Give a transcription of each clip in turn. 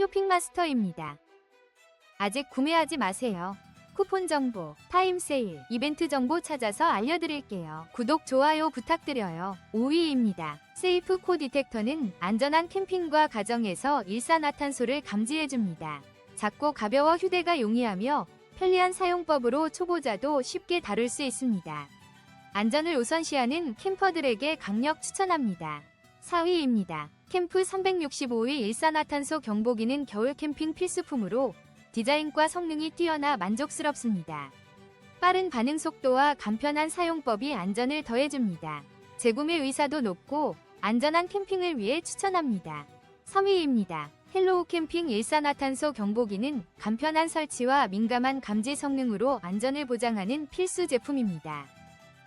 쇼핑마스터입니다. 아직 구매하지 마세요. 쿠폰 정보, 타임 세일, 이벤트 정보 찾아서 알려드릴게요. 구독, 좋아요 부탁드려요. 5위입니다. 세이프 코 디텍터는 안전한 캠핑과 가정에서 일산화탄소를 감지해줍니다. 작고 가벼워 휴대가 용이하며 편리한 사용법으로 초보자도 쉽게 다룰 수 있습니다. 안전을 우선시하는 캠퍼들에게 강력 추천합니다. 4위입니다. 캠프 365위 일산화탄소 경보기는 겨울 캠핑 필수품으로 디자인과 성능이 뛰어나 만족스럽습니다. 빠른 반응 속도와 간편한 사용법이 안전을 더해줍니다. 재구매 의사도 높고 안전한 캠핑을 위해 추천합니다. 3위입니다. 헬로우 캠핑 일산화탄소 경보기는 간편한 설치와 민감한 감지 성능으로 안전을 보장하는 필수 제품입니다.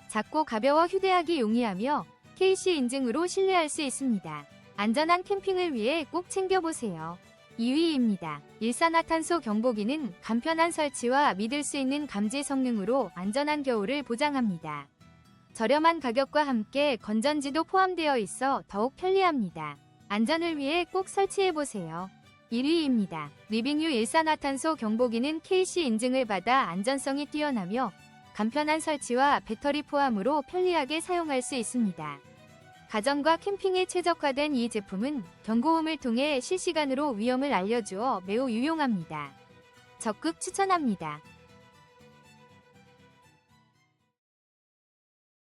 작고 가벼워 휴대하기 용이하며 KC 인증으로 신뢰할 수 있습니다. 안전한 캠핑을 위해 꼭 챙겨보세요. 2위입니다. 일산화탄소 경보기는 간편한 설치와 믿을 수 있는 감지 성능으로 안전한 겨울을 보장합니다. 저렴한 가격과 함께 건전지도 포함되어 있어 더욱 편리합니다. 안전을 위해 꼭 설치해보세요. 1위입니다. 리빙유 일산화탄소 경보기는 KC 인증을 받아 안전성이 뛰어나며 간편한 설치와 배터리 포함으로 편리하게 사용할 수 있습니다. 가정과 캠핑에 최적화된 이 제품은 경고음을 통해 실시간으로 위험을 알려주어 매우 유용합니다. 적극 추천합니다.